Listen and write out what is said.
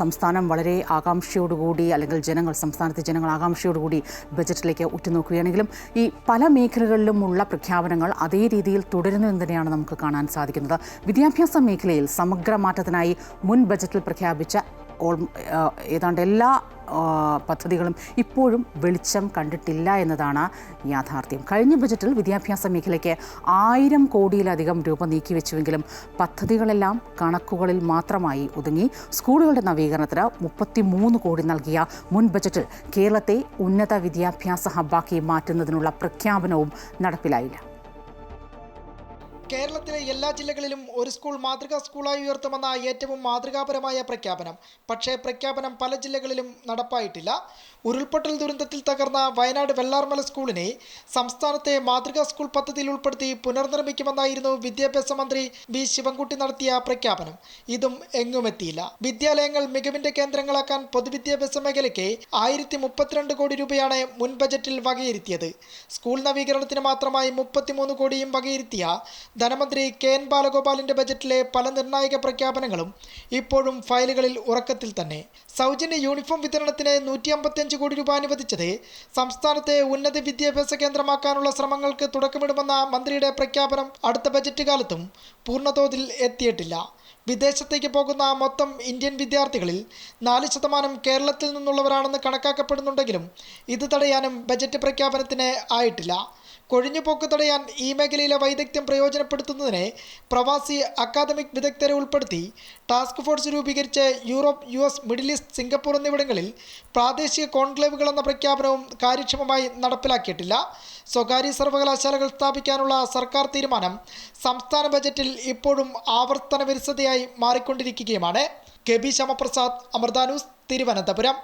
സംസ്ഥാനം വളരെ ആകാംക്ഷയോടുകൂടി അല്ലെങ്കിൽ ജനങ്ങൾ സംസ്ഥാനത്തെ ജനങ്ങൾ ആകാംക്ഷയോടുകൂടി ബജറ്റിലേക്ക് ഉറ്റുനോക്കുകയാണെങ്കിലും ഈ പല മേഖലകളിലുമുള്ള പ്രഖ്യാപനങ്ങൾ അതേ രീതിയിൽ തുടരുന്നു എന്ന് തന്നെയാണ് നമുക്ക് കാണാൻ സാധിക്കുന്നത്. വിദ്യാഭ്യാസ മേഖലയിൽ സമഗ്ര മാറ്റത്തിനായി മുൻ ബജറ്റിൽ പ്രഖ്യാപിച്ച ഓൾ ഏതാണ്ട് എല്ലാ പദ്ധതികളും ഇപ്പോഴും വെളിച്ചം കണ്ടിട്ടില്ല എന്നതാണ് യാഥാർത്ഥ്യം. കഴിഞ്ഞ ബജറ്റിൽ വിദ്യാഭ്യാസ മേഖലയ്ക്ക് ആയിരം കോടിയിലധികം രൂപ നീക്കിവെച്ചുവെങ്കിലും പദ്ധതികളെല്ലാം കണക്കുകളിൽ മാത്രമായി ഒതുങ്ങി. സ്കൂളുകളുടെ നവീകരണത്തിന് മുപ്പത്തിമൂന്ന് കോടി നൽകിയ മുൻ ബജറ്റിൽ കേരളത്തെ ഉന്നത വിദ്യാഭ്യാസ ഹബ്ബാക്കി മാറ്റുന്നതിനുള്ള പ്രഖ്യാപനവും നടപ്പിലായില്ല. കേരളത്തിലെ എല്ലാ ജില്ലകളിലും ഒരു സ്കൂൾ മാതൃകാ സ്കൂളായി ഉയർത്തുമെന്ന ഏറ്റവും മാതൃകാപരമായ പ്രഖ്യാപനം. പക്ഷേ പ്രഖ്യാപനം പല ജില്ലകളിലും നടപ്പായിട്ടില്ല. ഉരുൾപൊട്ടൽ ദുരന്തത്തിൽ തകർന്ന വയനാട് വെള്ളാർമല സ്കൂളിനെ സംസ്ഥാനത്തെ മാതൃകാ സ്കൂൾ പദ്ധതിയിൽ ഉൾപ്പെടുത്തി പുനർനിർമ്മിക്കുമെന്നായിരുന്നു വിദ്യാഭ്യാസ മന്ത്രി വി. ശിവൻകുട്ടി നടത്തിയ പ്രഖ്യാപനം. ഇതും എങ്ങുമെത്തിയില്ല. വിദ്യാലയങ്ങൾ മികവിന്റെ കേന്ദ്രങ്ങളാക്കാൻ പൊതുവിദ്യാഭ്യാസ മേഖലയ്ക്ക് ആയിരത്തി മുപ്പത്തിരണ്ട് കോടി രൂപയാണ് മുൻ ബജറ്റിൽ വകയിരുത്തിയത്. സ്കൂൾ നവീകരണത്തിന് മാത്രമായി മുപ്പത്തിമൂന്ന് കോടിയും വകയിരുത്തിയ ധനമന്ത്രി കെ എൻ ബാലഗോപാലിന്റെ ബജറ്റിലെ പല നിർണായക പ്രഖ്യാപനങ്ങളും ഇപ്പോഴും ഫയലുകളിൽ ഉറക്കത്തിൽ തന്നെ. സൗജന്യ യൂണിഫോം വിതരണത്തിന് നൂറ്റി അമ്പത്തിയഞ്ച് കോടി രൂപ അനുവദിച്ചത് സംസ്ഥാനത്തെ ഉന്നത വിദ്യാഭ്യാസ കേന്ദ്രമാക്കാനുള്ള ശ്രമങ്ങൾക്ക് തുടക്കമിടുമെന്ന മന്ത്രിയുടെ പ്രഖ്യാപനം അടുത്ത ബജറ്റ് കാലത്തും പൂർണതോതിൽ എത്തിയിട്ടില്ല. വിദേശത്തേക്ക് പോകുന്ന മൊത്തം ഇന്ത്യൻ വിദ്യാർത്ഥികളിൽ നാല് ശതമാനം കേരളത്തിൽ നിന്നുള്ളവരാണെന്ന് കണക്കാക്കപ്പെടുന്നുണ്ടെങ്കിലും ഇത് തടയാനും ബജറ്റ് പ്രഖ്യാപനത്തിന് ആയിട്ടില്ല. കൊഴിഞ്ഞുപോക്ക് തടയാൻ ഈ മേഖലയിലെ വൈദഗ്ധ്യം പ്രയോജനപ്പെടുത്തുന്നതിന് പ്രവാസി അക്കാദമിക് വിദഗ്ധരെ ഉൾപ്പെടുത്തി ടാസ്ക് ഫോഴ്സ് രൂപീകരിച്ച് Europe U S Middle East Singapore എന്നിവിടങ്ങളിൽ പ്രാദേശിക കോൺക്ലേവുകൾ എന്ന പ്രഖ്യാപനവും കാര്യക്ഷമമായി നടപ്പിലാക്കിയിട്ടില്ല. സ്വകാര്യ സർവകലാശാലകൾ സ്ഥാപിക്കാനുള്ള സർക്കാർ തീരുമാനം സംസ്ഥാന ബജറ്റിൽ ഇപ്പോഴും ആവർത്തന വിരസതയായി മാറിക്കൊണ്ടിരിക്കുകയുമാണ്. K B Shyamaprasad Amrita news Thiruvananthapuram.